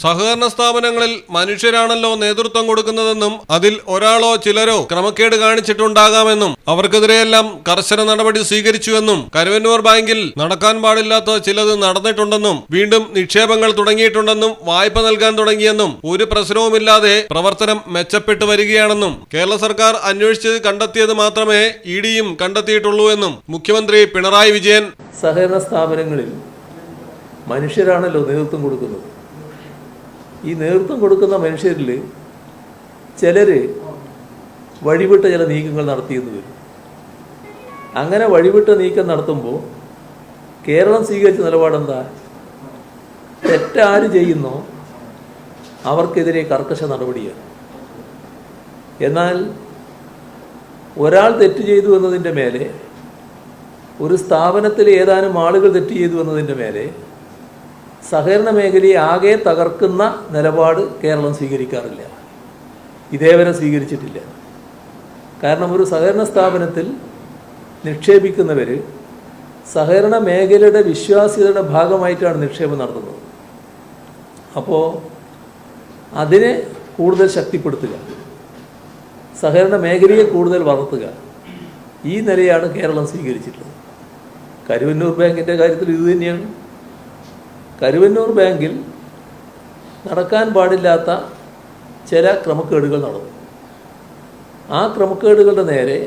സഹകരണ സ്ഥാപനങ്ങളിൽ മനുഷ്യരാണല്ലോ നേതൃത്വം കൊടുക്കുന്നതെന്നും അതിൽ ഒരാളോ ചിലരോ ക്രമക്കേട് കാണിച്ചിട്ടുണ്ടാകാമെന്നും അവർക്കെതിരെയെല്ലാം കർശന നടപടി സ്വീകരിച്ചുവെന്നും കരുവന്നൂർ ബാങ്കിൽ നടക്കാൻ പാടില്ലാത്ത ചിലത് നടന്നിട്ടുണ്ടെന്നും വീണ്ടും നിക്ഷേപങ്ങൾ തുടങ്ങിയിട്ടുണ്ടെന്നും വായ്പ നൽകാൻ തുടങ്ങിയെന്നും ഒരു പ്രശ്നവുമില്ലാതെ പ്രവർത്തനം മെച്ചപ്പെട്ടു വരികയാണെന്നും കേരള സർക്കാർ അന്വേഷിച്ച് കണ്ടെത്തിയത് മാത്രമേ ഇ ഡിയും കണ്ടെത്തിയിട്ടുള്ളൂ എന്നും മുഖ്യമന്ത്രി പിണറായി വിജയൻ സഹകരണ സ്ഥാപനങ്ങളിൽ മനുഷ്യരാണല്ലോ നേതൃത്വം കൊടുക്കുന്നത്. ഈ നേതൃത്വം കൊടുക്കുന്ന മനുഷ്യരിൽ ചിലർ വഴിവിട്ട ചില നീക്കങ്ങൾ നടത്തിയെന്ന് വരും. അങ്ങനെ വഴിവിട്ട നീക്കം നടത്തുമ്പോൾ കേരളം സ്വീകരിച്ച നിലപാടെന്താ? തെറ്റാര് ചെയ്യുന്നോ അവർക്കെതിരെ കർക്കശ നടപടിയാണ്. എന്നാൽ ഒരാൾ തെറ്റ് ചെയ്തു എന്നതിന്റെ മേലെ ഒരു സ്ഥാപനത്തിൽ ഏതാനും ആളുകൾ തെറ്റ് ചെയ്തു എന്നതിന്റെ മേലെ സഹകരണ മേഖലയെ ആകെ തകർക്കുന്ന നിലപാട് കേരളം സ്വീകരിക്കാറില്ല. ഇതേവരെ സ്വീകരിച്ചിട്ടില്ല. കാരണം ഒരു സഹകരണ സ്ഥാപനത്തിൽ നിക്ഷേപിക്കുന്നവർ സഹകരണ മേഖലയുടെ വിശ്വാസ്യതയുടെ ഭാഗമായിട്ടാണ് നിക്ഷേപം നടത്തുന്നത്. അപ്പോൾ അതിനെ കൂടുതൽ ശക്തിപ്പെടുത്തുക സഹകരണ മേഖലയെ കൂടുതൽ വളർത്തുക ഈ നിലയാണ് കേരളം സ്വീകരിച്ചിട്ടുള്ളത്. കരുവന്നൂർ ബാങ്കിന്റെ കാര്യത്തിൽ ഇത് തന്നെയാണ്. കരുവന്നൂർ ബാങ്കിൽ നടക്കാൻ പാടില്ലാത്ത ചില ക്രമക്കേടുകൾ നടന്നു. ആ ക്രമക്കേടുകളുടെ നേരെ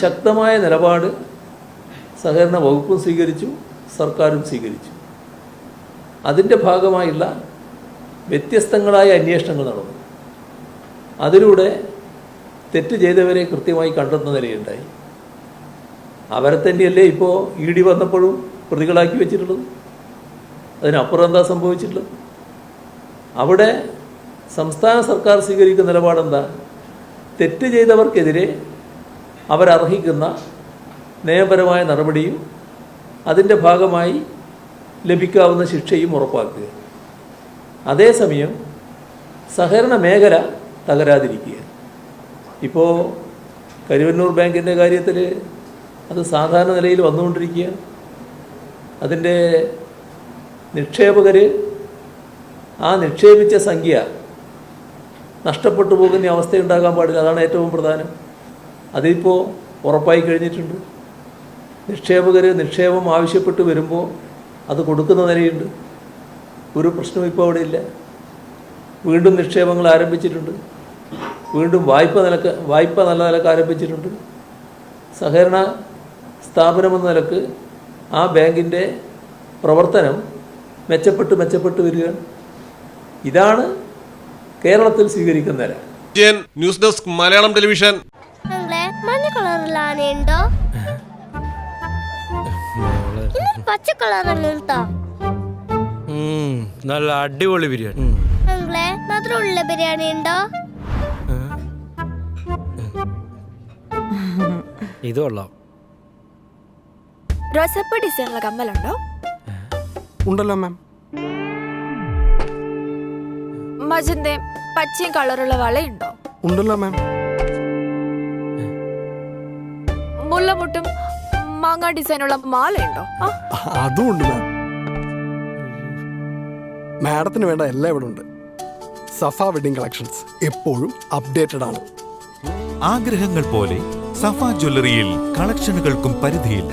ശക്തമായ നിലപാട് സഹകരണ വകുപ്പും സ്വീകരിച്ചു സർക്കാരും സ്വീകരിച്ചു. അതിന്റെ ഭാഗമായുള്ള വ്യത്യസ്തങ്ങളായ അന്വേഷണങ്ങൾ നടന്നു. അതിലൂടെ തെറ്റ് ചെയ്തവരെ കൃത്യമായി കണ്ടെത്തുന്ന നിലയുണ്ടായി. അവരെ തന്നെയല്ലേ ഇപ്പോൾ ഇ ഡി വന്നപ്പോഴും പ്രതികളാക്കി വെച്ചിട്ടുള്ളത്? അതിനപ്പുറം എന്താ സംഭവിച്ചിട്ടുള്ളത്? അവിടെ സംസ്ഥാന സർക്കാർ സ്വീകരിക്കുന്ന നിലപാടെന്താ? തെറ്റ് ചെയ്തവർക്കെതിരെ അവരർഹിക്കുന്ന നിയമപരമായ നടപടിയും അതിന്റെ ഭാഗമായി ലഭിക്കാവുന്ന ശിക്ഷയും ഉറപ്പാക്കുക. അതേസമയം സഹകരണ മേഖല തകരാതിരിക്കുക. ഇപ്പോൾ കരുവന്നൂർ ബാങ്കിന്റെ കാര്യത്തിൽ അത് സാധാരണ നിലയിൽ വന്നുകൊണ്ടിരിക്കുക അതിന്റെ നിക്ഷേപകർ ആ നിക്ഷേപിച്ച സംഖ്യ നഷ്ടപ്പെട്ടു പോകുന്ന അവസ്ഥ അവസ്ഥയുണ്ടാകാൻ പാടില്ല. അതാണ് ഏറ്റവും പ്രധാനം. അതിപ്പോൾ ഉറപ്പായി കഴിഞ്ഞിട്ടുണ്ട്. നിക്ഷേപകർ നിക്ഷേപം ആവശ്യപ്പെട്ട് വരുമ്പോൾ അത് കൊടുക്കുന്ന നിലയുണ്ട്. ഒരു പ്രശ്നവും ഇപ്പോൾ അവിടെ ഇല്ല വീണ്ടും നിക്ഷേപങ്ങൾ ആരംഭിച്ചിട്ടുണ്ട്. വീണ്ടും വായ്പ നിലയ്ക്ക് വായ്പ നല്ല നിലയ്ക്ക് ആരംഭിച്ചിട്ടുണ്ട്. സഹകരണ സ്ഥാപനമെന്ന നിലയ്ക്ക് ആ ബാങ്കിന്റെ പ്രവർത്തനം മെച്ചപ്പെട്ട് മെച്ചപ്പെട്ട് വരികയാണ് ഇതാണ് കേരളത്തിൽ സ്വീകരിക്കുന്ന നില. News desk Malayalam television. മഞ്ഞ ആനയുണ്ടോ പച്ച നല്ല അടിപൊളി ബിരിയാണി. അങ്ങളെ മധുരമുള്ള ബിരിയാണി ഉണ്ടോ ഇത് കൊള്ളാം. റോസപ്പ് ഡിസൈനുള്ള കമ്മലുണ്ടോ? ഉണ്ടല്ലോ മാം. മജന്തയും പച്ചയും കളറുള്ള വളയുണ്ടോ ഉണ്ടല്ലോ മാം. മുല്ലമുട്ടും മാങ്ങ ഡിസൈനുള്ള മാലയുണ്ടോ ആ, അതും ഉണ്ട് മാം. മാഡത്തിന് വേണ്ട എല്ലാം ഇവിടെ ഉണ്ട്. സഫ വെഡിങ് കളക്ഷൻസ് എപ്പോഴും അപ്ഡേറ്റഡ് ആണ്. ആഗ്രഹങ്ങൾ പോലെ സഫ ജ്വല്ലറിയിൽ കളക്ഷനുകൾക്കും പരിധിയില്ല.